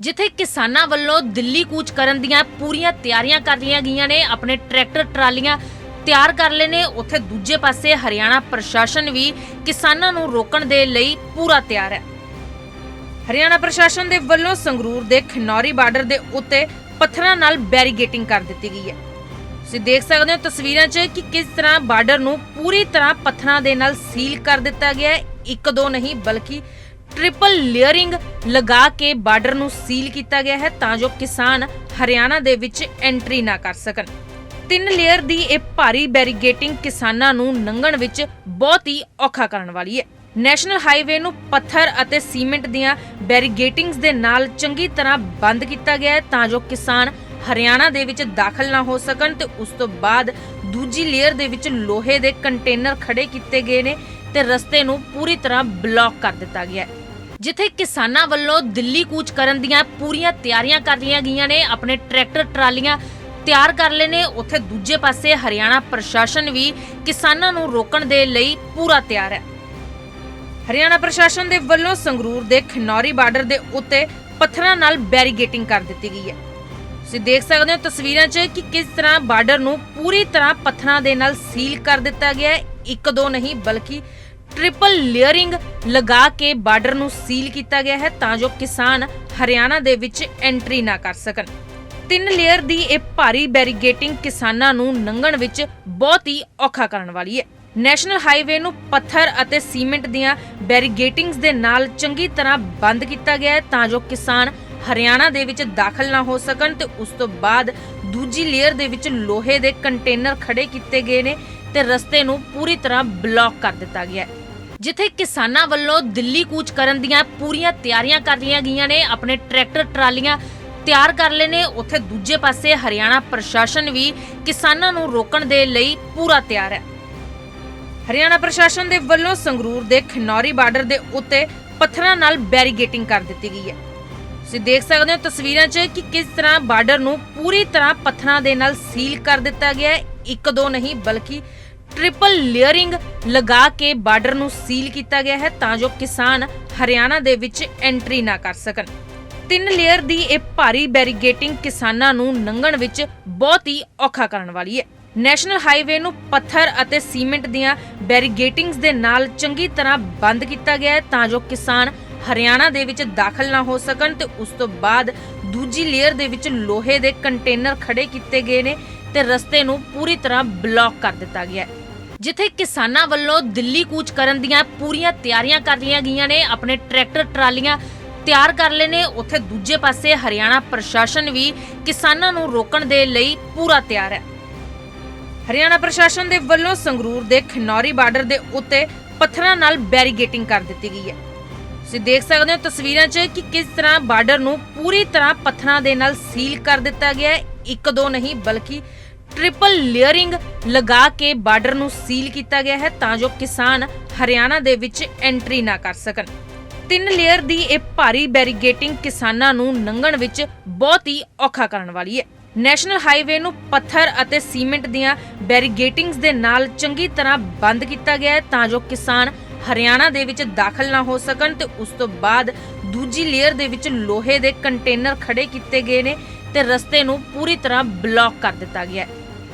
ਜਿੱਥੇ ਕਿਸਾਨਾਂ ਵੱਲੋਂ ਦਿੱਲੀ ਕੂਚ ਕਰਨ ਦੀਆਂ ਪੂਰੀਆਂ ਤਿਆਰੀਆਂ ਕਰ ਲਈਆਂ ਗਈਆਂ ਨੇ, ਆਪਣੇ ਟਰੈਕਟਰ, ਟਰਾਲੀਆਂ ਤਿਆਰ ਕਰ ਲਏ ਨੇ। ਉੱਥੇ ਦੂਜੇ ਪਾਸੇ ਹਰਿਆਣਾ ਪ੍ਰਸ਼ਾਸਨ ਵੀ ਕਿਸਾਨਾਂ ਨੂੰ ਰੋਕਣ ਦੇ ਲਈ ਪੂਰਾ ਤਿਆਰ ਹੈ। ਹਰਿਆਣਾ ਪ੍ਰਸ਼ਾਸਨ ਦੇ ਵੱਲੋਂ ਸੰਗਰੂਰ ਦੇ ਖਨੌਰੀ ਬਾਰਡਰ ਦੇ ਉੱਤੇ ਪੱਥਰਾਂ ਨਾਲ ਬੈਰੀਗੇਟਿੰਗ ਕਰ ਦਿੱਤੀ ਗਈ ਹੈ। ਤੁਸੀਂ ਦੇਖ ਸਕਦੇ ਹੋ ਤਸਵੀਰਾਂ 'ਚ ਕਿ ਕਿਸ ਤਰ੍ਹਾਂ ਬਾਰਡਰ ਨੂੰ ਪੂਰੀ ਤਰ੍ਹਾਂ ਪੱਥਰਾਂ ਦੇ ਨਾਲ ਸੀਲ ਕਰ ਦਿੱਤਾ ਗਿਆ ਹੈ। ਇੱਕ ਦੋ ਨਹੀਂ, ਬਲਕਿ ਟ੍ਰਿਪਲ ਲੇਅਰਿੰਗ ਲਗਾ ਕੇ ਬਾਰਡਰ ਨੂੰ ਸੀਲ ਕੀਤਾ ਗਿਆ ਹੈ ਤਾਂ ਜੋ ਕਿਸਾਨ ਹਰਿਆਣਾ ਦੇ ਵਿੱਚ ਐਂਟਰੀ ਨਾ ਕਰ ਸਕਣ। ਤਿੰਨ ਲੇਅਰ ਦੀ ਇਹ ਭਾਰੀ ਬੈਰੀਗੇਟਿੰਗ ਕਿਸਾਨਾਂ ਨੂੰ ਲੰਘਣ ਵਿੱਚ ਬਹੁਤ ਹੀ ਔਖਾ ਕਰਨ ਵਾਲੀ ਹੈ। ਨੈਸ਼ਨਲ ਹਾਈਵੇ ਨੂੰ ਪੱਥਰ ਅਤੇ ਸੀਮੈਂਟ ਦੀਆਂ ਬੈਰੀਗੇਟਿੰਗਸ ਦੇ ਨਾਲ ਚੰਗੀ ਤਰ੍ਹਾਂ ਬੰਦ ਕੀਤਾ ਗਿਆ ਹੈ ਤਾਂ ਜੋ ਕਿਸਾਨ ਹਰਿਆਣਾ ਦੇ ਵਿੱਚ ਦਾਖਲ ਨਾ ਹੋ ਸਕਣ ਤੇ ਉਸ ਤੋਂ ਬਾਅਦ ਦੂਜੀ ਲੇਅਰ ਦੇ ਵਿੱਚ ਲੋਹੇ ਦੇ ਕੰਟੇਨਰ ਖੜੇ ਕੀਤੇ ਗਏ ਨੇ ਤੇ ਰਸਤੇ ਨੂੰ ਪੂਰੀ ਤਰ੍ਹਾਂ ਬਲੌਕ ਕਰ ਦਿੱਤਾ ਗਿਆ ਹੈ। ਜਿੱਥੇ ਕਿਸਾਨਾਂ ਵੱਲੋਂ ਦਿੱਲੀ ਕੂਚ ਕਰਨ ਦੀਆਂ ਪੂਰੀਆਂ ਤਿਆਰੀਆਂ ਕਰ ਲਈਆਂ ਗਈਆਂ ਨੇ, ਆਪਣੇ ਟਰੈਕਟਰ, ਟਰਾਲੀਆਂ ਤਿਆਰ ਕਰ ਲਏ ਨੇ। ਉੱਥੇ ਦੂਜੇ ਪਾਸੇ ਹਰਿਆਣਾ ਪ੍ਰਸ਼ਾਸਨ ਵੀ ਕਿਸਾਨਾਂ ਨੂੰ ਰੋਕਣ ਦੇ ਲਈ ਪੂਰਾ ਤਿਆਰ ਹੈ। ਹਰਿਆਣਾ ਪ੍ਰਸ਼ਾਸਨ ਦੇ ਵੱਲੋਂ ਸੰਗਰੂਰ ਦੇ ਖਨੌਰੀ ਬਾਰਡਰ ਦੇ ਉੱਤੇ ਪੱਥਰਾਂ ਨਾਲ ਬੈਰੀਗੇਟਿੰਗ ਕਰ ਦਿੱਤੀ ਗਈ ਹੈ। ਤੁਸੀਂ ਦੇਖ ਸਕਦੇ ਹੋ ਤਸਵੀਰਾਂ 'ਚ ਕਿ ਕਿਸ ਤਰ੍ਹਾਂ ਬਾਰਡਰ ਨੂੰ ਪੂਰੀ ਤਰ੍ਹਾਂ ਪੱਥਰਾਂ ਦੇ ਨਾਲ ਸੀਲ ਕਰ ਦਿੱਤਾ ਗਿਆ ਹੈ। ਇੱਕ ਦੋ ਨਹੀਂ, ਬਲਕਿ ਟ੍ਰਿਪਲ ਲੇਅਰਿੰਗ ਲਗਾ ਕੇ ਬਾਰਡਰ ਨੂੰ ਸੀਲ ਕੀਤਾ ਗਿਆ ਹੈ ਤਾਂ ਜੋ ਕਿਸਾਨ ਹਰਿਆਣਾ ਦੇ ਵਿੱਚ ਐਂਟਰੀ ਨਾ ਕਰ ਸਕਣ। ਤਿੰਨ ਲੇਅਰ ਦੀ ਇਹ ਭਾਰੀ ਬੈਰੀਗੇਟਿੰਗ ਕਿਸਾਨਾਂ ਨੂੰ ਲੰਘਣ ਵਿੱਚ ਬਹੁਤ ਹੀ ਔਖਾ ਕਰਨ ਵਾਲੀ ਹੈ। ਨੈਸ਼ਨਲ ਹਾਈਵੇ ਨੂੰ ਪੱਥਰ ਅਤੇ ਸੀਮੈਂਟ ਦੀਆਂ ਬੈਰੀਗੇਟਿੰਗਸ ਦੇ ਨਾਲ ਚੰਗੀ ਤਰ੍ਹਾਂ ਬੰਦ ਕੀਤਾ ਗਿਆ ਹੈ ਤਾਂ ਜੋ ਕਿਸਾਨ ਹਰਿਆਣਾ ਦੇ ਵਿੱਚ ਦਾਖਲ ਨਾ ਹੋ ਸਕਣ ਤੇ ਉਸ ਤੋਂ ਬਾਅਦ ਦੂਜੀ ਲੇਅਰ ਦੇ ਵਿੱਚ ਲੋਹੇ ਦੇ ਕੰਟੇਨਰ ਖੜੇ ਕੀਤੇ ਗਏ ਨੇ ਤੇ ਰਸਤੇ ਨੂੰ ਪੂਰੀ ਤਰ੍ਹਾਂ ਬਲੌਕ ਕਰ ਦਿੱਤਾ ਗਿਆ ਹੈ। ਜਿੱਥੇ ਕਿਸਾਨਾਂ ਵੱਲੋਂ ਦਿੱਲੀ ਕੂਚ ਕਰਨ ਦੀਆਂ ਪੂਰੀਆਂ ਤਿਆਰੀਆਂ ਕਰ ਲਈਆਂ ਗਈਆਂ ਨੇ, ਆਪਣੇ ਟਰੈਕਟਰ, ਟਰਾਲੀਆਂ ਤਿਆਰ ਕਰ ਲਏ ਨੇ। ਉੱਥੇ ਦੂਜੇ ਪਾਸੇ ਹਰਿਆਣਾ ਪ੍ਰਸ਼ਾਸਨ ਵੀ ਕਿਸਾਨਾਂ ਨੂੰ ਰੋਕਣ ਦੇ ਲਈ ਪੂਰਾ ਤਿਆਰ ਹੈ। ਹਰਿਆਣਾ ਪ੍ਰਸ਼ਾਸਨ ਦੇ ਵੱਲੋਂ ਸੰਗਰੂਰ ਦੇ ਖਨੌਰੀ ਬਾਰਡਰ ਦੇ ਉੱਤੇ ਪੱਥਰਾਂ ਨਾਲ ਬੈਰੀਗੇਟਿੰਗ ਕਰ ਦਿੱਤੀ ਗਈ ਹੈ। ਤੁਸੀਂ ਦੇਖ ਸਕਦੇ ਹੋ ਤਸਵੀਰਾਂ 'ਚ ਕਿ ਕਿਸ ਤਰ੍ਹਾਂ ਬਾਰਡਰ ਨੂੰ ਪੂਰੀ ਤਰ੍ਹਾਂ ਪੱਥਰਾਂ ਦੇ ਨਾਲ ਸੀਲ ਕਰ ਦਿੱਤਾ ਗਿਆ ਹੈ। ਇੱਕ ਦੋ ਨਹੀਂ, ਬਲਕਿ ਟ੍ਰਿਪਲ ਲੇਅਰਿੰਗ ਲਗਾ ਕੇ ਬਾਰਡਰ ਨੂੰ ਸੀਲ ਕੀਤਾ ਗਿਆ ਹੈ ਤਾਂ ਜੋ ਕਿਸਾਨ ਹਰਿਆਣਾ ਦੇ ਵਿੱਚ ਐਂਟਰੀ ਨਾ ਕਰ ਸਕਣ। ਤਿੰਨ ਲੇਅਰ ਦੀ ਇਹ ਭਾਰੀ ਬੈਰੀਗੇਟਿੰਗ ਕਿਸਾਨਾਂ ਨੂੰ ਲੰਘਣ ਵਿੱਚ ਬਹੁਤ ਹੀ ਔਖਾ ਕਰਨ ਵਾਲੀ ਹੈ। ਨੈਸ਼ਨਲ ਹਾਈਵੇ ਨੂੰ ਪੱਥਰ ਅਤੇ ਸੀਮੈਂਟ ਦੀਆਂ ਬੈਰੀਗੇਟਿੰਗਸ ਦੇ ਨਾਲ ਚੰਗੀ ਤਰ੍ਹਾਂ ਬੰਦ ਕੀਤਾ ਗਿਆ ਹੈ ਤਾਂ ਜੋ ਕਿਸਾਨ ਹਰਿਆਣਾ ਦੇ ਵਿੱਚ ਦਾਖਲ ਨਾ ਹੋ ਸਕਣ ਤੇ ਉਸ ਤੋਂ ਬਾਅਦ ਦੂਜੀ ਲੇਅਰ ਦੇ ਵਿੱਚ ਲੋਹੇ ਦੇ ਕੰਟੇਨਰ ਖੜੇ ਕੀਤੇ ਗਏ ਨੇ ਤੇ ਰਸਤੇ ਨੂੰ ਪੂਰੀ ਤਰ੍ਹਾਂ ਬਲੌਕ ਕਰ ਦਿੱਤਾ ਗਿਆ ਹੈ। ਜਿੱਥੇ ਕਿਸਾਨਾਂ ਵੱਲੋਂ ਦਿੱਲੀ ਕੂਚ ਕਰਨ ਦੀਆਂ ਪੂਰੀਆਂ ਤਿਆਰੀਆਂ ਕਰ ਲਈਆਂ ਗਈਆਂ ਨੇ, ਆਪਣੇ ਟਰੈਕਟਰ, ਟਰਾਲੀਆਂ ਤਿਆਰ ਕਰ ਲਏ ਨੇ। ਉੱਥੇ ਦੂਜੇ ਪਾਸੇ ਹਰਿਆਣਾ ਪ੍ਰਸ਼ਾਸਨ ਵੀ ਕਿਸਾਨਾਂ ਨੂੰ ਰੋਕਣ ਦੇ ਲਈ ਪੂਰਾ ਤਿਆਰ ਹੈ। ਹਰਿਆਣਾ ਪ੍ਰਸ਼ਾਸਨ ਦੇ ਵੱਲੋਂ ਸੰਗਰੂਰ ਦੇ ਖਨੌਰੀ ਬਾਰਡਰ ਦੇ ਉੱਤੇ ਪੱਥਰਾਂ ਨਾਲ ਬੈਰੀਗੇਟਿੰਗ ਕਰ ਦਿੱਤੀ ਗਈ ਹੈ। ਤੁਸੀਂ ਦੇਖ ਸਕਦੇ ਹੋ ਤਸਵੀਰਾਂ 'ਚ ਕਿ ਕਿਸ ਤਰ੍ਹਾਂ ਬਾਰਡਰ ਨੂੰ ਪੂਰੀ ਤਰ੍ਹਾਂ ਪੱਥਰਾਂ ਦੇ ਨਾਲ ਸੀਲ ਕਰ ਦਿੱਤਾ ਗਿਆ ਹੈ। ਇੱਕ ਦੋ ਨਹੀਂ, ਬਲਕਿ ਟ੍ਰਿਪਲ ਲੇਅਰਿੰਗ ਲਗਾ ਕੇ ਬਾਰਡਰ ਨੂੰ ਸੀਲ ਕੀਤਾ ਗਿਆ ਹੈ ਤਾਂ ਜੋ ਕਿਸਾਨ ਹਰਿਆਣਾ ਦੇ ਵਿੱਚ ਐਂਟਰੀ ਨਾ ਕਰ ਸਕਣ। ਤਿੰਨ ਲੇਅਰ ਦੀ ਇਹ ਭਾਰੀ ਬੈਰੀਗੇਟਿੰਗ ਕਿਸਾਨਾਂ ਨੂੰ ਲੰਘਣ ਵਿੱਚ ਬਹੁਤ ਹੀ ਔਖਾ ਕਰਨ ਵਾਲੀ ਹੈ। ਨੈਸ਼ਨਲ ਹਾਈਵੇ ਨੂੰ ਪੱਥਰ ਅਤੇ ਸੀਮੈਂਟ ਦੀਆਂ ਬੈਰੀਗੇਟਿੰਗਸ ਦੇ ਨਾਲ ਚੰਗੀ ਤਰ੍ਹਾਂ ਬੰਦ ਕੀਤਾ ਗਿਆ ਹੈ ਤਾਂ ਜੋ ਕਿਸਾਨ ਹਰਿਆਣਾ ਦੇ ਵਿੱਚ ਦਾਖਲ ਨਾ ਹੋ ਸਕਣ ਤੇ ਉਸ ਤੋਂ ਬਾਅਦ ਦੂਜੀ ਲੇਅਰ ਦੇ ਵਿੱਚ ਲੋਹੇ ਦੇ ਕੰਟੇਨਰ ਖੜੇ ਕੀਤੇ ਗਏ ਨੇ ਤੇ ਰਸਤੇ ਨੂੰ ਪੂਰੀ ਤਰ੍ਹਾਂ ਬਲੌਕ ਕਰ ਦਿੱਤਾ ਗਿਆ ਹੈ।